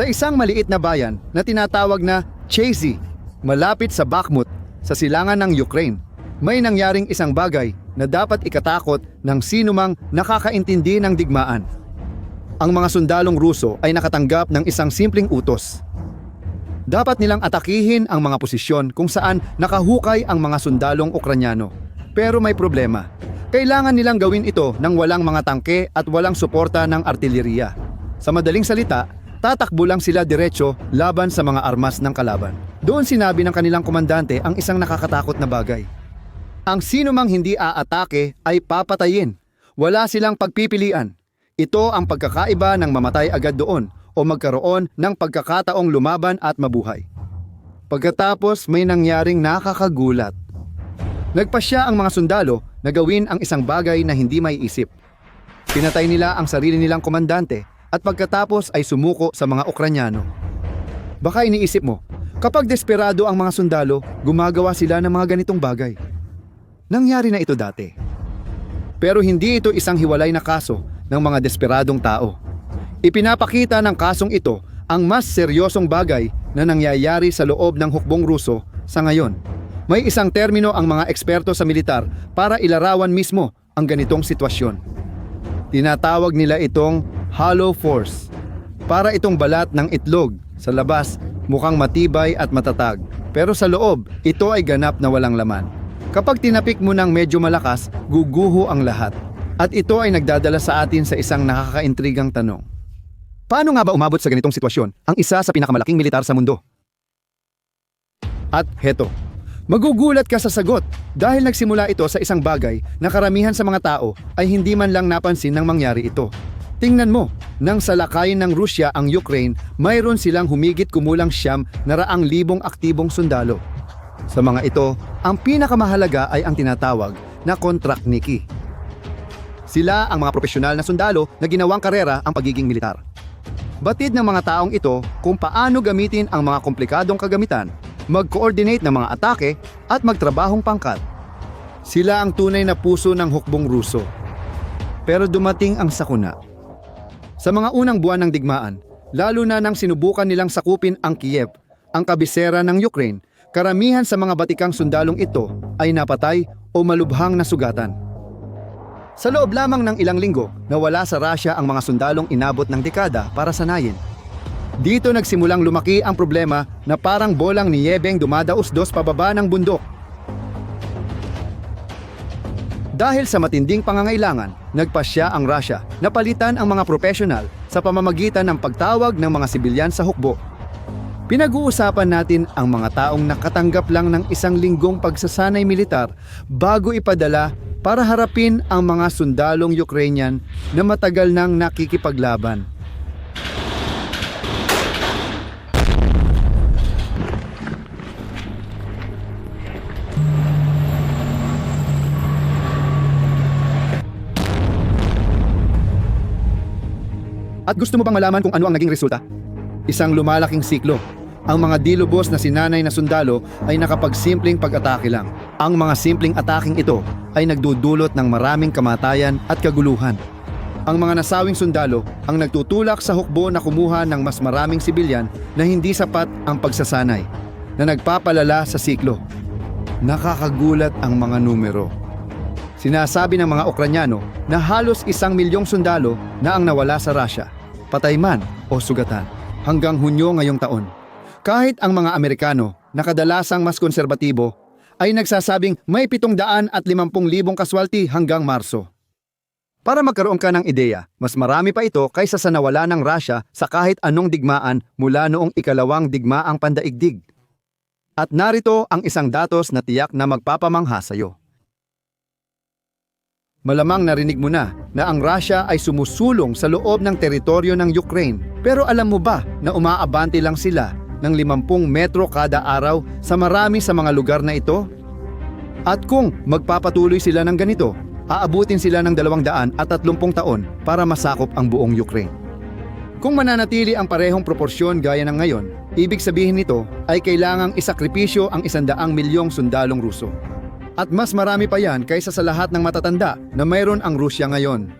Sa isang maliit na bayan na tinatawag na Chesy, malapit sa Bakhmut, sa silangan ng Ukraine, may nangyaring isang bagay na dapat ikatakot ng sinumang nakakaintindi ng digmaan. Ang mga sundalong Ruso ay nakatanggap ng isang simpleng utos. Dapat nilang atakihin ang mga posisyon kung saan nakahukay ang mga sundalong Ukranyano. Pero may problema. Kailangan nilang gawin ito nang walang mga tangke at walang suporta ng artilleriya. Sa madaling salita, tatakbo lang sila diretso laban sa mga armas ng kalaban. Doon sinabi ng kanilang komandante ang isang nakakatakot na bagay. Ang sino mang hindi aatake ay papatayin. Wala silang pagpipilian. Ito ang pagkakaiba ng mamatay agad doon o magkaroon ng pagkakataong lumaban at mabuhay. Pagkatapos may nangyaring nakakagulat. Nagpasya ang mga sundalo na gawin ang isang bagay na hindi may isip. Pinatay nila ang sarili nilang komandante at pagkatapos ay sumuko sa mga Ukranyano. Baka iniisip mo, kapag desperado ang mga sundalo, gumagawa sila ng mga ganitong bagay. Nangyari na ito dati. Pero hindi ito isang hiwalay na kaso ng mga desperadong tao. Ipinapakita ng kasong ito ang mas seryosong bagay na nangyayari sa loob ng hukbong Ruso sa ngayon. May isang termino ang mga eksperto sa militar para ilarawan mismo ang ganitong sitwasyon. Tinatawag nila itong hollow force. Para itong balat ng itlog sa labas mukhang matibay at matatag. Pero sa loob, ito ay ganap na walang laman. Kapag tinapik mo ng medyo malakas, guguho ang lahat. At ito ay nagdadala sa atin sa isang nakakaintrigang tanong. Paano nga ba umabot sa ganitong sitwasyon ang isa sa pinakamalaking militar sa mundo? At heto, magugulat ka sa sagot dahil nagsimula ito sa isang bagay na karamihan sa mga tao ay hindi man lang napansin nang mangyari ito. Tingnan mo, nang salakayin ng Rusya ang Ukraine, mayroon silang humigit kumulang siyam na raang libong aktibong sundalo. Sa mga ito, ang pinakamahalaga ay ang tinatawag na kontrakniki. Sila ang mga profesional na sundalo na ginawang karera ang pagiging militar. Batid ng mga taong ito kung paano gamitin ang mga komplikadong kagamitan, mag-coordinate ng mga atake at magtrabahong pangkat. Sila ang tunay na puso ng hukbong Ruso. Pero dumating ang sakuna. Sa mga unang buwan ng digmaan, lalo na nang sinubukan nilang sakupin ang Kiev, ang kabisera ng Ukraine, karamihan sa mga batikang sundalong ito ay napatay o malubhang nasugatan. Sa loob lamang ng ilang linggo, nawala sa Russia ang mga sundalong inabot ng dekada para sanayin. Dito nagsimulang lumaki ang problema na parang bolang niyebeng dumadaos-dos pababa ng bundok. Dahil sa matinding pangangailangan, nagpasya ang Russia na palitan ang mga profesional sa pamamagitan ng pagtawag ng mga sibilyan sa hukbo. Pinag-uusapan natin ang mga taong nakatanggap lang ng isang linggong pagsasanay militar bago ipadala para harapin ang mga sundalong Ukrainian na matagal nang nakikipaglaban. At gusto mo bang malaman kung ano ang naging resulta? Isang lumalaking siklo. Ang mga dilubos na sinanay na sundalo ay nakapagsimpleng pag-atake lang. Ang mga simpleng ataking ito ay nagdudulot ng maraming kamatayan at kaguluhan. Ang mga nasawing sundalo ang nagtutulak sa hukbo na kumuha ng mas maraming sibilyan na hindi sapat ang pagsasanay, na nagpapalala sa siklo. Nakakagulat ang mga numero. Sinasabi ng mga Ukranyano na halos isang milyong sundalo na ang nawala sa Russia, patay man o sugatan, hanggang Hunyo ngayong taon. Kahit ang mga Amerikano, na kadalasang mas konserbatibo, ay nagsasabing may 750,000 kaswalti hanggang Marso. Para magkaroon ka ng ideya, mas marami pa ito kaysa sa nawala ng Russia sa kahit anong digmaan mula noong ikalawang digmaang pandaigdig. At narito ang isang datos na tiyak na magpapamangha sa iyo. Malamang narinig mo na na ang Russia ay sumusulong sa loob ng teritoryo ng Ukraine. Pero alam mo ba na umaabante lang sila ng 50 metro kada araw sa marami sa mga lugar na ito? At kung magpapatuloy sila ng ganito, aabutin sila ng 230 taon para masakop ang buong Ukraine. Kung mananatili ang parehong proporsyon gaya ng ngayon, ibig sabihin nito ay kailangang isakripisyo ang 100 milyong sundalong Ruso. At mas marami pa yan kaysa sa lahat ng matatanda na mayroon ang Rusya ngayon.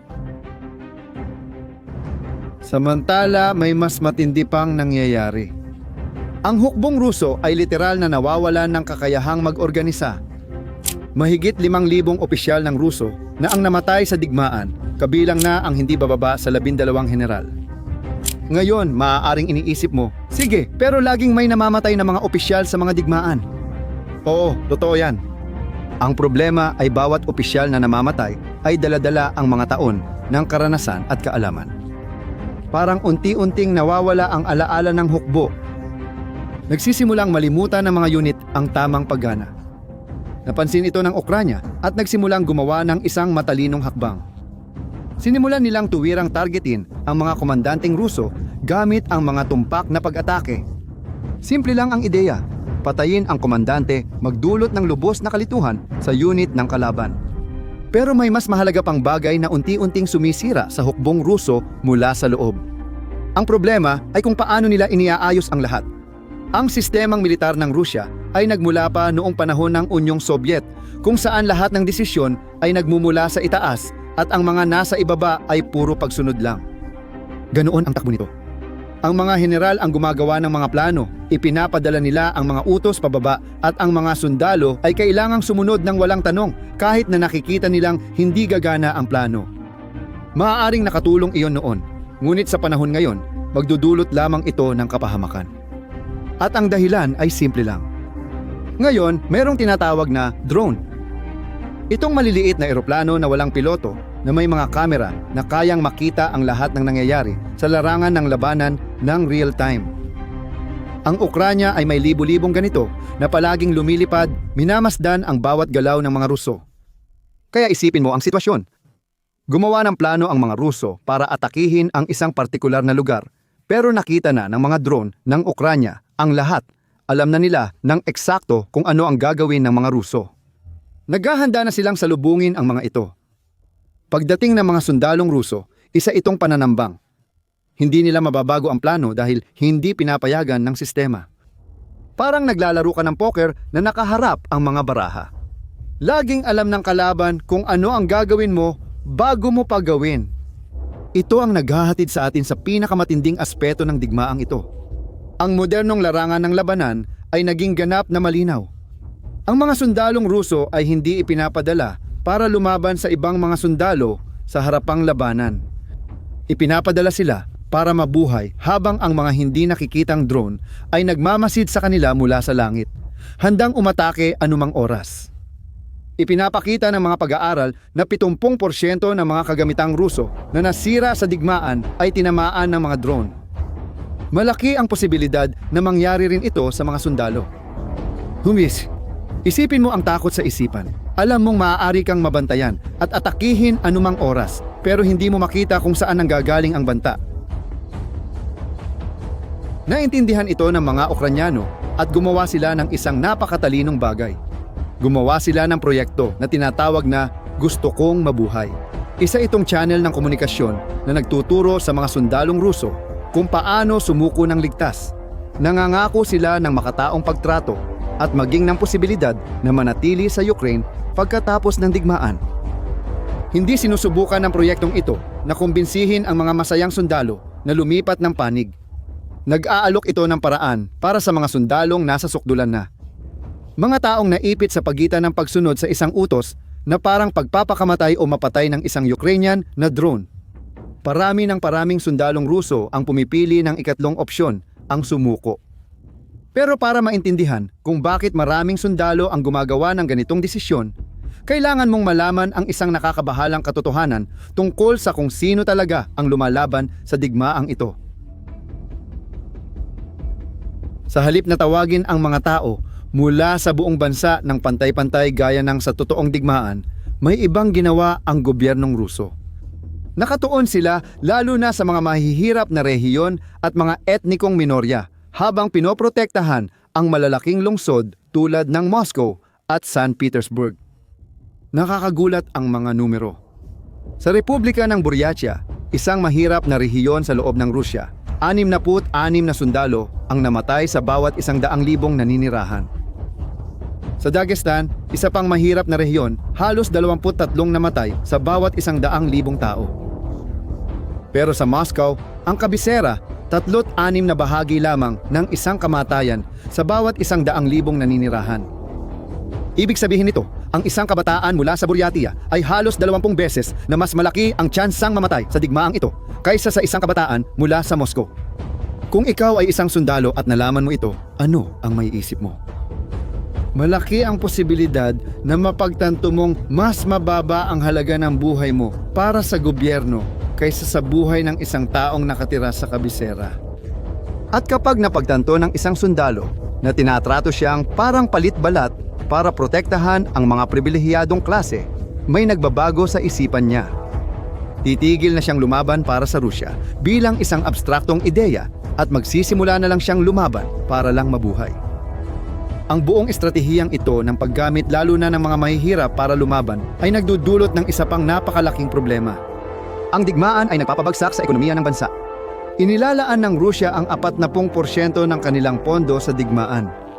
Samantala, may mas matindi pang nangyayari. Ang hukbong Ruso ay literal na nawawalan ng kakayahang mag-organisa. Mahigit limang libong opisyal ng Ruso na ang namatay sa digmaan, kabilang na ang hindi bababa sa labindalawang general. Ngayon, maaaring iniisip mo, sige, pero laging may namamatay na mga opisyal sa mga digmaan. Oo, totoo yan. Ang problema ay bawat opisyal na namamatay ay daladala ang mga taon ng karanasan at kaalaman. Parang unti-unting nawawala ang alaala ng hukbo. Nagsisimulang malimutan ng mga unit ang tamang paggana. Napansin ito ng Ukranya at nagsimulang gumawa ng isang matalinong hakbang. Sinimulan nilang tuwirang targetin ang mga komandanteng Ruso gamit ang mga tumpak na pag-atake. Simple lang ang ideya, patayin ang komandante magdulot ng lubos na kalituhan sa unit ng kalaban. Pero may mas mahalaga pang bagay na unti-unting sumisira sa hukbong Ruso mula sa loob. Ang problema ay kung paano nila iniaayos ang lahat. Ang sistemang militar ng Rusya ay nagmula pa noong panahon ng Unyong Sobyet kung saan lahat ng desisyon ay nagmumula sa itaas at ang mga nasa ibaba ay puro pagsunod lang. Ganoon ang takbo nito. Ang mga general ang gumagawa ng mga plano, ipinapadala nila ang mga utos pababa at ang mga sundalo ay kailangang sumunod ng walang tanong kahit na nakikita nilang hindi gagana ang plano. Maaaring nakatulong iyon noon, ngunit sa panahon ngayon, magdudulot lamang ito ng kapahamakan. At ang dahilan ay simple lang. Ngayon, merong tinatawag na drone. Itong maliliit na eroplano na walang piloto na may mga kamera na kayang makita ang lahat ng nangyayari sa larangan ng labanan ng real time. Ang Ukranya ay may libu-libong ganito na palaging lumilipad, minamasdan ang bawat galaw ng mga Ruso. Kaya isipin mo ang sitwasyon. Gumawa ng plano ang mga Ruso para atakihin ang isang partikular na lugar, pero nakita na ng mga drone ng Ukranya ang lahat. Alam na nila ng eksakto kung ano ang gagawin ng mga Ruso. Naghahanda na silang salubungin ang mga ito. Pagdating ng mga sundalong Ruso, isa itong pananambang. Hindi nila mababago ang plano dahil hindi pinapayagan ng sistema. Parang naglalaro ka ng poker na nakaharap ang mga baraha. Laging alam ng kalaban kung ano ang gagawin mo bago mo pa gawin. Ito ang naghahatid sa atin sa pinakamatinding aspeto ng digmaang ito. Ang modernong larangan ng labanan ay naging ganap na malinaw. Ang mga sundalong Ruso ay hindi ipinapadala para lumaban sa ibang mga sundalo sa harapang labanan. Ipinapadala sila para mabuhay habang ang mga hindi nakikitang drone ay nagmamasid sa kanila mula sa langit, handang umatake anumang oras. Ipinapakita ng mga pag-aaral na 70% ng mga kagamitang Ruso na nasira sa digmaan ay tinamaan ng mga drone. Malaki ang posibilidad na mangyari rin ito sa mga sundalo. Humis, isipin mo ang takot sa isipan. Alam mong maaari kang mabantayan at atakihin anumang oras pero hindi mo makita kung saan nanggagaling ang banta. Naintindihan ito ng mga Ukranyano at gumawa sila ng isang napakatalinong bagay. Gumawa sila ng proyekto na tinatawag na Gusto Kong Mabuhay. Isa itong channel ng komunikasyon na nagtuturo sa mga sundalong Ruso kung paano sumuko ng ligtas. Nangangako sila ng makataong pagtrato at maging ng posibilidad na manatili sa Ukraine pagkatapos ng digmaan. Hindi sinusubukan ng proyektong ito na kumbinsihin ang mga masayang sundalo na lumipat ng panig. Nag-aalok ito ng paraan para sa mga sundalong nasa sukdulan na. Mga taong naipit sa pagitan ng pagsunod sa isang utos na parang pagpapakamatay o mapatay ng isang Ukrainian na drone. Parami ng paraming sundalong Ruso ang pumipili ng ikatlong opsyon, ang sumuko. Pero para maintindihan kung bakit maraming sundalo ang gumagawa ng ganitong desisyon, kailangan mong malaman ang isang nakakabahalang katotohanan tungkol sa kung sino talaga ang lumalaban sa digmaang ito. Sa halip na tawagin ang mga tao mula sa buong bansa ng pantay-pantay gaya ng sa totoong digmaan, may ibang ginawa ang gobyernong Ruso. Nakatuon sila lalo na sa mga mahihirap na rehiyon at mga etnikong minorya habang pinoprotektahan ang malalaking lungsod tulad ng Moscow at San Petersburg. Nakakagulat ang mga numero. Sa Republika ng Buryachia, isang mahirap na rehiyon sa loob ng Rusya, 66 na sundalo ang namatay sa bawat isang daang libong naninirahan. Sa Dagestan, isa pang mahirap na rehiyon, halos 23 namatay sa bawat isang daang libong tao. Pero sa Moscow, Ang kabisera, tatlot anim na bahagi lamang ng isang kamatayan sa bawat isang daang libong naninirahan. Ibig sabihin nito, ang isang kabataan mula sa Buryatia ay halos 20 beses na mas malaki ang tsansang mamatay sa digmaang ito kaysa sa isang kabataan mula sa Moscow. Kung ikaw ay isang sundalo at nalaman mo ito, ano ang may isip mo? Malaki ang posibilidad na mapagtanto mong mas mababa ang halaga ng buhay mo para sa gobyerno kaysa sa buhay ng isang taong nakatira sa kabisera. At kapag napagtanto ng isang sundalo na tinatrato siyang parang palit-balat para protektahan ang mga pribilehiyadong klase, may nagbabago sa isipan niya. Titigil na siyang lumaban para sa Rusya bilang isang abstraktong ideya at magsisimula na lang siyang lumaban para lang mabuhay. Ang buong estratehiyang ito ng paggamit lalo na ng mga mahihirap para lumaban ay nagdudulot ng isa pang napakalaking problema. Ang digmaan ay nagpapabagsak sa ekonomiya ng bansa. Inilalaan ng Rusya ang 40% ng kanilang pondo sa digmaan.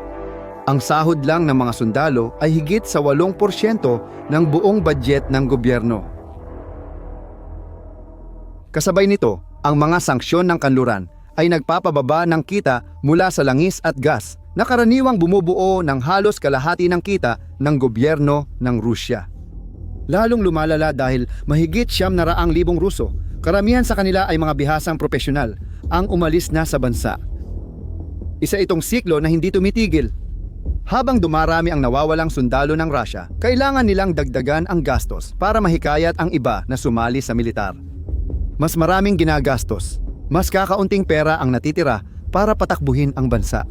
Ang sahod lang ng mga sundalo ay higit sa 8% ng buong budget ng gobyerno. Kasabay nito, ang mga sanksyon ng kanluran ay nagpapababa ng kita mula sa langis at gas na karaniwang bumubuo ng halos kalahati ng kita ng gobyerno ng Rusya. Lalong lumalala dahil mahigit siyam na raang libong Ruso, karamihan sa kanila ay mga bihasang propesyonal, ang umalis na sa bansa. Isa itong siklo na hindi tumitigil. Habang dumarami ang nawawalang sundalo ng Russia, kailangan nilang dagdagan ang gastos para mahikayat ang iba na sumali sa militar. Mas maraming ginagastos, mas kakaunting pera ang natitira para patakbuhin ang bansa.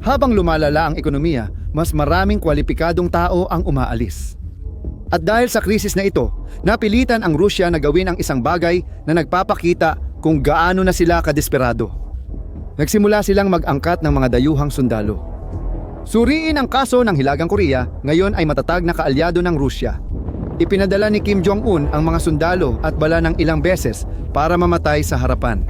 Habang lumalala ang ekonomiya, mas maraming kwalipikadong tao ang umaalis. At dahil sa krisis na ito, napilitan ang Rusya na gawin ang isang bagay na nagpapakita kung gaano na sila kadesperado. Nagsimula silang mag-angkat ng mga dayuhang sundalo. Suriin ang kaso ng Hilagang Korea, ngayon ay matatag na kaalyado ng Rusya. Ipinadala ni Kim Jong-un ang mga sundalo at bala ng ilang beses para mamatay sa harapan.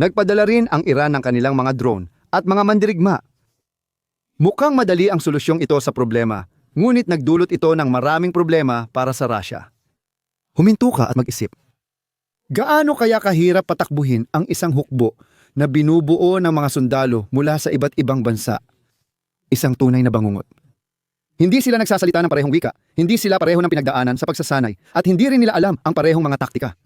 Nagpadala rin ang Iran ng kanilang mga drone at mga mandirigma. Mukhang madali ang solusyong ito sa problema, ngunit nagdulot ito ng maraming problema para sa Russia. Huminto ka at mag-isip. Gaano kaya kahirap patakbuhin ang isang hukbo na binubuo ng mga sundalo mula sa iba't ibang bansa? Isang tunay na bangungot. Hindi sila nagsasalita ng parehong wika, hindi sila pareho ng pinagdaanan sa pagsasanay, at hindi rin nila alam ang parehong mga taktika.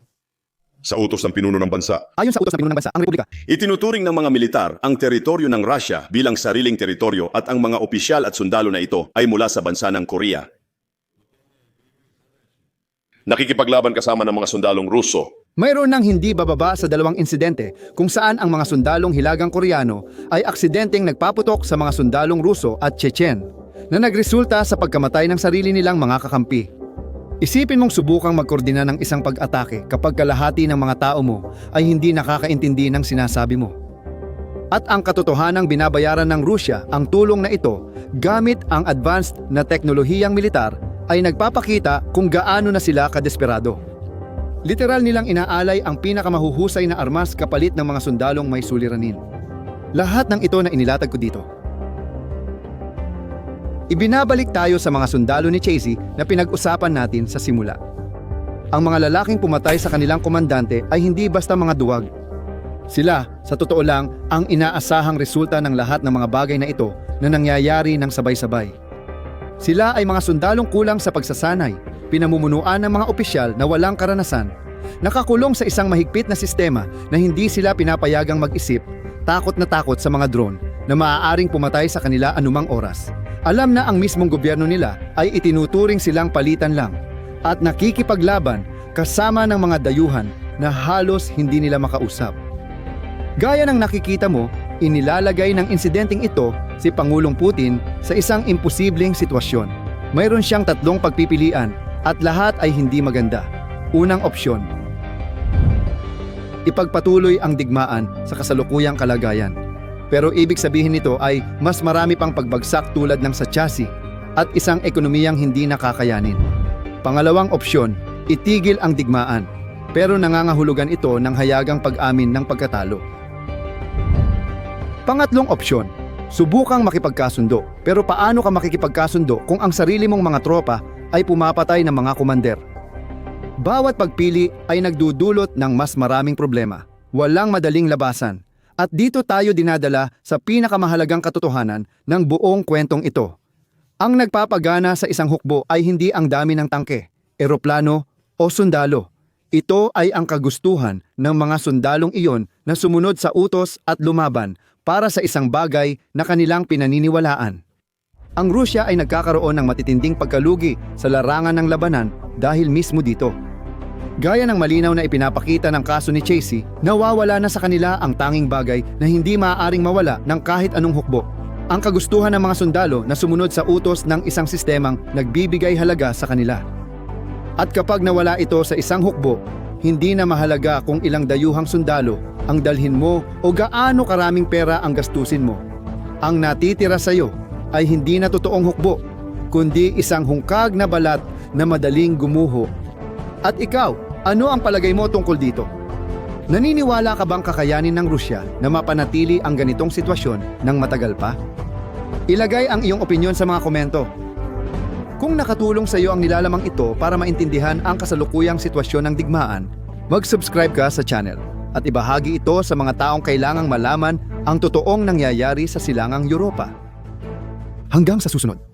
Sa utos ng pinuno ng bansa. Ayon sa utos ng pinuno ng bansa, ang Republika Itinuturing ng mga militar ang teritoryo ng Russia bilang sariling teritoryo at ang mga opisyal at sundalo na ito ay mula sa bansa ng Korea. Nakikipaglaban kasama ng mga sundalong Ruso. Mayroon nang hindi bababa sa dalawang insidente kung saan ang mga sundalong hilagang Koreano ay aksidenteng nagpaputok sa mga sundalong Ruso at Chechen na nagresulta sa pagkamatay ng sarili nilang mga kakampi. Isipin mong subukang magkoordina ng isang pag-atake kapag kalahati ng mga tao mo ay hindi nakakaintindi ng sinasabi mo. At ang katotohanang binabayaran ng Rusya ang tulong na ito gamit ang advanced na teknolohiyang militar ay nagpapakita kung gaano na sila kadesperado. Literal nilang inaalay ang pinakamahuhusay na armas kapalit ng mga sundalong may suliranin. Lahat ng ito na inilatag ko dito. Ibinabalik tayo sa mga sundalo ni Chasey na pinag-usapan natin sa simula. Ang mga lalaking pumatay sa kanilang komandante ay hindi basta mga duwag. Sila, sa totoo lang, ang inaasahang resulta ng lahat ng mga bagay na ito na nangyayari ng sabay-sabay. Sila ay mga sundalong kulang sa pagsasanay, pinamumunuan ng mga opisyal na walang karanasan, nakakulong sa isang mahigpit na sistema na hindi sila pinapayagang mag-isip, takot na takot sa mga drone na maaaring pumatay sa kanila anumang oras. Alam na ang mismong gobyerno nila ay itinuturing silang palitan lang at nakikipaglaban kasama ng mga dayuhan na halos hindi nila makausap. Gaya ng nakikita mo, inilalagay ng insidenteng ito si Pangulong Putin sa isang imposibleng sitwasyon. Mayroon siyang tatlong pagpipilian at lahat ay hindi maganda. Unang opsyon, ipagpatuloy ang digmaan sa kasalukuyang kalagayan. Pero ibig sabihin nito ay mas marami pang pagbagsak tulad ng sa chassis at isang ekonomiyang hindi nakakayanin. Pangalawang opsyon, itigil ang digmaan pero nangangahulugan ito ng hayagang pag-amin ng pagkatalo. Pangatlong opsyon, Subukang makipagkasundo. Pero paano ka makikipagkasundo kung ang sarili mong mga tropa ay pumapatay ng mga kumander? Bawat pagpili ay nagdudulot ng mas maraming problema. Walang madaling labasan. At dito tayo dinadala sa pinakamahalagang katotohanan ng buong kwentong ito. Ang nagpapagana sa isang hukbo ay hindi ang dami ng tangke, eroplano o sundalo. Ito ay ang kagustuhan ng mga sundalong iyon na sumunod sa utos at lumaban para sa isang bagay na kanilang pinaniniwalaan. Ang Rusya ay nagkakaroon ng matitinding pagkalugi sa larangan ng labanan dahil mismo dito. Gaya ng malinaw na ipinapakita ng kaso ni Chasey, nawawala na sa kanila ang tanging bagay na hindi maaaring mawala ng kahit anong hukbo. Ang kagustuhan ng mga sundalo na sumunod sa utos ng isang sistemang nagbibigay halaga sa kanila. At kapag nawala ito sa isang hukbo, hindi na mahalaga kung ilang dayuhang sundalo ang dalhin mo o gaano karaming pera ang gastusin mo. Ang natitira sa iyo ay hindi na totoong hukbo, kundi isang hungkag na balat na madaling gumuho. At ikaw, ano ang palagay mo tungkol dito? Naniniwala ka bang kakayanin ng Rusya na mapanatili ang ganitong sitwasyon ng matagal pa? Ilagay ang iyong opinyon sa mga komento. Kung nakatulong sa iyo ang nilalamang ito para maintindihan ang kasalukuyang sitwasyon ng digmaan, mag-subscribe ka sa channel at ibahagi ito sa mga taong kailangang malaman ang totoong nangyayari sa silangang Europa. Hanggang sa susunod.